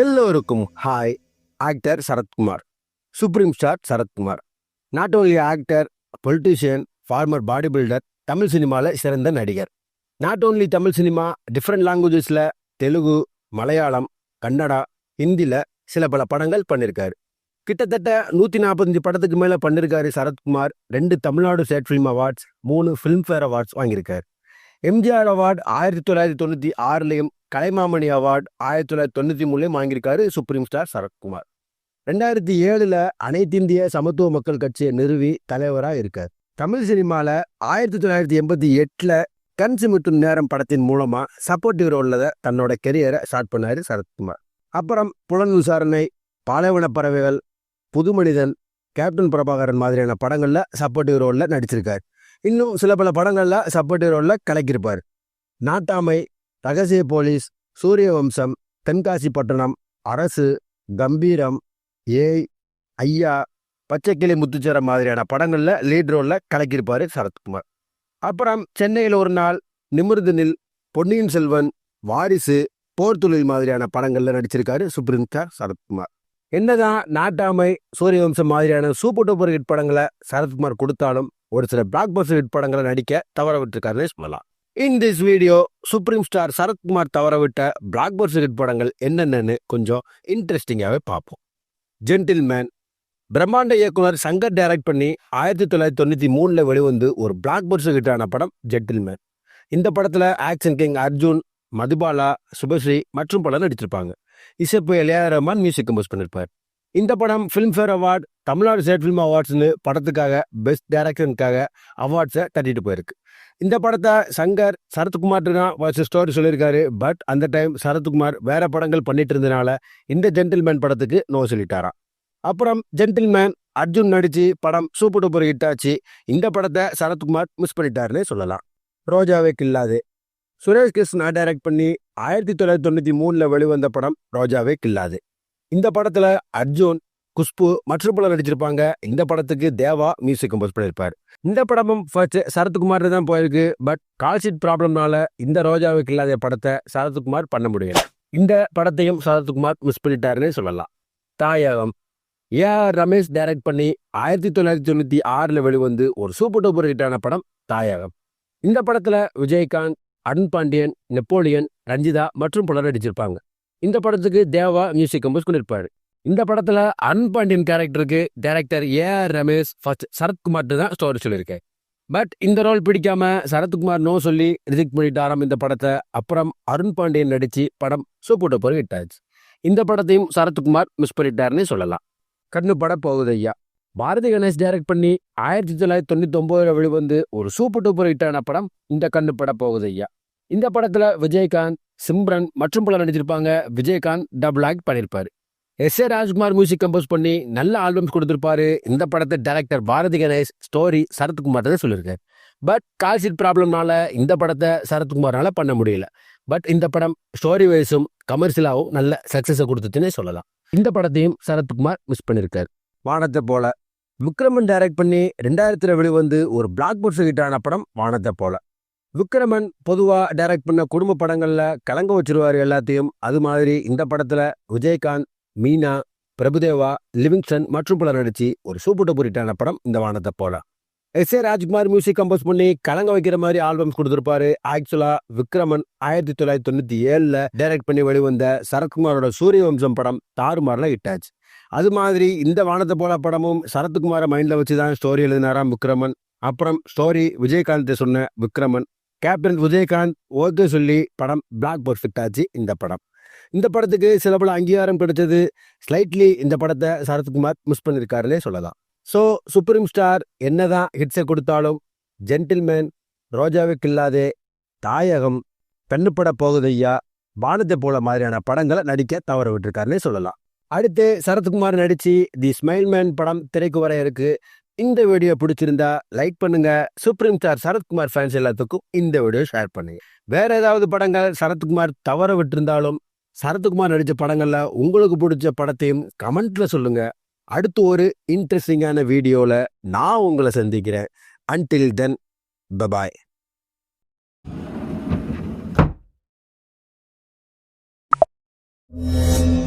எல்லோருக்கும் hi actor Sarathkumar supreme star Sarathkumar. Not only actor politician former body builder Tamil சினிமாவில் சிறந்த நடிகர். Not only Tamil cinema different லாங்குவேஜஸில் Telugu Malayalam Kannada ஹிந்தியில் சில பல படங்கள் பண்ணியிருக்காரு கிட்டத்தட்ட நூற்றி நாற்பத்தஞ்சு படத்துக்கு மேலே பண்ணியிருக்காரு சரத்குமார். ரெண்டு தமிழ்நாடு ஸ்டேட் ஃபிலிம் அவார்ட்ஸ் மூணு ஃபிலிம்ஃபேர் அவார்ட்ஸ் வாங்கியிருக்காரு. எம்ஜிஆர் அவார்டு ஆயிரத்தி தொள்ளாயிரத்தி தொண்ணூற்றி ஆறுலேயும் கலைமாமணி அவார்டு ஆயிரத்தி தொள்ளாயிரத்தி தொண்ணூற்றி மூணுலேயும் வாங்கியிருக்காரு சுப்ரீம் ஸ்டார் சரத்குமார். ரெண்டாயிரத்தி ஏழில் அனைத்து இந்திய சமத்துவ மக்கள் கட்சியை நிறுவி தலைவராக இருக்கார். தமிழ் சினிமாவில் ஆயிரத்தி தொள்ளாயிரத்தி எண்பத்தி எட்டில் கண் நேரம் படத்தின் மூலமாக சப்போர்ட்டிவ் ரோலில் தன்னோட கெரியரை ஸ்டார்ட் பண்ணார் சரத்குமார். அப்புறம் புலன் விசாரணை பாலைவன பறவைகள் புது மனிதன் கேப்டன் பிரபாகரன் மாதிரியான படங்களில் சப்போர்ட்டிவ் ரோலில் நடிச்சிருக்கார். இன்னும் சில பல படங்களில் சப்போர்ட் ரோலில் கலக்கியிருப்பார். நாட்டாமை ரகசிய போலீஸ் சூரிய வம்சம் தென்காசி பட்டணம் அரசு கம்பீரம் ஏய் ஐயா பச்சைக்கிளி முத்துச்சேர மாதிரியான படங்களில் லீட் ரோலில் கலக்கியிருப்பார் சரத்குமார். அப்புறம் சென்னையில் ஒரு நாள் நிமிர்தனில் பொன்னியின் செல்வன் வாரிசு போர்த்தொழில் மாதிரியான படங்களில் நடிச்சிருக்காரு சுப்ரீம் ஸ்டார் சரத்குமார். என்னதான் நாட்டாமை சூரியவம்சம் மாதிரியான சூப்பர் டூப்பர் ஹிட் படங்களை சரத்குமார் கொடுத்தாலும் ஒரு சில பிளாக் பஸ்டர் ஹிட் படங்களை நடிக்க தவற விட்டுருக்காருன்னு சொல்லலாம் in this video supreme star Sarathkumar தவற விட்ட பிளாக் பஸ்டர் ஹிட் படங்கள் என்னென்னு கொஞ்சம் இன்ட்ரெஸ்டிங்காகவே பார்ப்போம். ஜென்டில்மேன் பிரம்மாண்ட இயக்குனர் சங்கர் டைரக்ட் பண்ணி ஆயிரத்தி தொள்ளாயிரத்தி தொண்ணூற்றி மூணில் வெளிவந்து ஒரு பிளாக் பஸ்டர் ஹிட்டான படம் ஜென்டில்மேன் இந்த படத்தில் ஆக்ஷன் கிங் அர்ஜுன் மதுபாலா சுபஸ்ரீ மற்றும் பலர் நடிச்சிருப்பாங்க. இசைப்பு இளையா மியூசிக் கம்போஸ் பண்ணியிருப்பார் இந்த படம் Filmfare award Tamil Nadu state film அவார்ட்ஸ்னு படத்துக்காக பெஸ்ட் டைரக்ஷனுக்காக அவார்ட்ஸை தட்டிட்டு போயிருக்கு. இந்த படத்தை சங்கர் சரத்குமார் தான் வச்சு ஸ்டோரி சொல்லியிருக்காரு. பட் அந்த டைம் சரத்குமார் வேற படங்கள் பண்ணிட்டு இருந்தனால இந்த ஜென்டில்மேன் படத்துக்கு நோ சொல்லிட்டாராம். அப்புறம் ஜென்டில்மேன் அர்ஜுன் நடித்து படம் சூப்பர் டூப்பர் ஹிட் ஆச்சு. இந்த படத்தை சரத்குமார் மிஸ் பண்ணிட்டாருன்னு சொல்லலாம். ரோஜாவே கில்லாது. சுரேஷ் கிருஷ்ணா டைரக்ட் பண்ணி ஆயிரத்தி தொள்ளாயிரத்தி தொண்ணூற்றி மூணில் வெளிவந்த படம் ரோஜாவே கில்லாது. இந்த படத்தில் அர்ஜுன் குஷ்பு மற்றும் பலர் நடிச்சிருப்பாங்க. இந்த படத்துக்கு தேவா மியூசிக் கம்போஸ் பண்ணியிருப்பார் இந்த படமும் ஃபர்ஸ்ட் சரத்குமார் தான் போயிருக்கு. பட் கால்ஷீட் ப்ராப்ளம்னால இந்த ரோஜாவுக்கு இல்லாத படத்தை சரத்குமார் பண்ண முடியல. இந்த படத்தையும் சரத்குமார் மிஸ் பண்ணிட்டாருன்னு சொல்லலாம். தாயகம். ஏ ஆர் ரமேஷ் டைரக்ட் பண்ணி ஆயிரத்தி தொள்ளாயிரத்தி தொண்ணூற்றி ஆறில் வெளிவந்து ஒரு சூப்பர் டூப்பர் ஹிட்டான படம் தாயகம். இந்த படத்தில் விஜயகாந்த் அருண் பாண்டியன் நெப்போலியன் ரஞ்சிதா மற்றும் பலர் நடிச்சிருப்பாங்க. இந்த படத்துக்கு தேவா மியூசிக் கம்போஸ் பண்ணியிருப்பாரு இந்த படத்துல அருண் பாண்டியன் கேரக்டருக்கு director A R Ramesh first Sarathkumar தான் ஸ்டோரி சொல்லியிருக்கேன். பட் இந்த ரோல் பிடிக்காம சரத்குமார் நோ சொல்லி ரிஜெக்ட் பண்ணிட்டாராம் இந்த படத்தை அப்புறம் அருண் பாண்டியன் நடிச்சு படம் சூப்பர் டூப்பர் ஹிட்டாச்சு இந்த படத்தையும் சரத்குமார் மிஸ் பண்ணிட்டாருன்னு சொல்லலாம். கண்ணு பட போகுது ஐயா. பாரதி கணேஷ் டைரக்ட் பண்ணி ஆயிரத்தி தொள்ளாயிரத்தி தொண்ணூற்றி ஒன்பதுல வெளிவந்து ஒரு சூப்பர் டூப்பர் ஹிட்டான படம் இந்த கண்ணு பட போகுது ஐயா. இந்த படத்துல விஜயகாந்த் சிம்ரன் மற்றும் பலர் நடிச்சிருப்பாங்க விஜயகாந்த் டபுள் ஆக்ட் பண்ணியிருப்பார். S A Rajkumar music compose பண்ணி நல்ல ஆல்பம்ஸ் கொடுத்துருப்பாரு. இந்த படத்தை டைரக்டர் பாரதி கணேஷ் ஸ்டோரி சரத்குமார் தான் சொல்லியிருக்காரு. பட் கால்ஷீட் ப்ராப்ளம்னால இந்த படத்தை சரத்குமார்னால பண்ண முடியல. பட் இந்த படம் ஸ்டோரி வைஸும் கமர்ஷியலாகவும் நல்ல சக்ஸஸை கொடுத்துச்சுன்னே சொல்லலாம். இந்த படத்தையும் சரத்குமார் மிஸ் பண்ணியிருக்கார். வானத்தை போல. விக்ரமன் டைரக்ட் பண்ணி ரெண்டாயிரத்தில் வெளிவந்து ஒரு பிளாக் பஸ்டர் ஹிட்டான படம் வானத்தை போல. விக்ரமன் பொதுவாக டைரக்ட் பண்ண குடும்ப படங்களில் கலங்க வச்சிருவார் எல்லாத்தையும். அது மாதிரி இந்த படத்தில் விஜயகாந்த் மீனா பிரபுதேவா லிவிங்ஸ்டன் மற்றும் பலர் நடிச்சு ஒரு சூப்பர் டூப்பர் படம் இந்த Vaanathai Pola. S A Rajkumar music compose பண்ணி கலங்க வைக்கிற மாதிரி ஆல்பம்ஸ் கொடுத்துருப்பாரு. ஆக்சுவலா விக்ரமன் ஆயிரத்தி தொள்ளாயிரத்தி தொண்ணூத்தி ஏழுல டைரக்ட் பண்ணி வெளிவந்த சரத்குமாரோட சூரிய வம்சம் படம் தாறுமாறில் ஹிட்டாச்சு அது மாதிரி இந்த வானத்தை போல படமும் சரத்குமாரை மைண்ட்ல வச்சு தான் ஸ்டோரி எழுதினாராம் விக்ரமன் அப்புறம் ஸ்டோரி விஜயகாந்தை சொன்ன விக்ரமன் கேப்டன் விஜயகாந்த் ஓகே சொல்லி படம் பிளாக் பர்ஃபெக்ட் ஆச்சு இந்த படம். இந்த படத்துக்கு சில பல அங்கீகாரம் கிடைச்சது. ஸ்லைட்லி இந்த படத்தை சரத்குமார் மிஸ் பண்ணியிருக்காருன்னே சொல்லலாம். ஸோ சுப்ரீம் ஸ்டார் என்னதான் ஹிட்ஸை கொடுத்தாலும் ஜென்டில்மேன் ரோஜாவுக்கு இல்லாதே தாயகம் பெண்ணுப்பட போகுதையா பானத்தை போல மாதிரியான படங்களை நடிக்க தவற விட்டுருக்காருன்னே சொல்லலாம். அடுத்து சரத்குமார் நடித்து தி ஸ்மைல் மேன் படம் திரைக்கு வர இருக்கு. இந்த வீடியோ பிடிச்சிருந்தா லைக் பண்ணுங்க. சுப்ரீம் ஸ்டார் சரத்குமார் ஃபேன்ஸ் எல்லாத்துக்கும் இந்த வீடியோ ஷேர் பண்ணுங்க. வேற ஏதாவது படங்கள் சரத்குமார் தவற விட்டிருந்தாலும் சரத்குமார் நடித்த படங்கள்ல உங்களுக்கு பிடிச்ச படத்தையும் கமெண்ட்ல சொல்லுங்க. அடுத்து ஒரு இன்ட்ரெஸ்டிங்கான வீடியோவில் நான் உங்களை சந்திக்கிறேன். Until then bye bye Thank.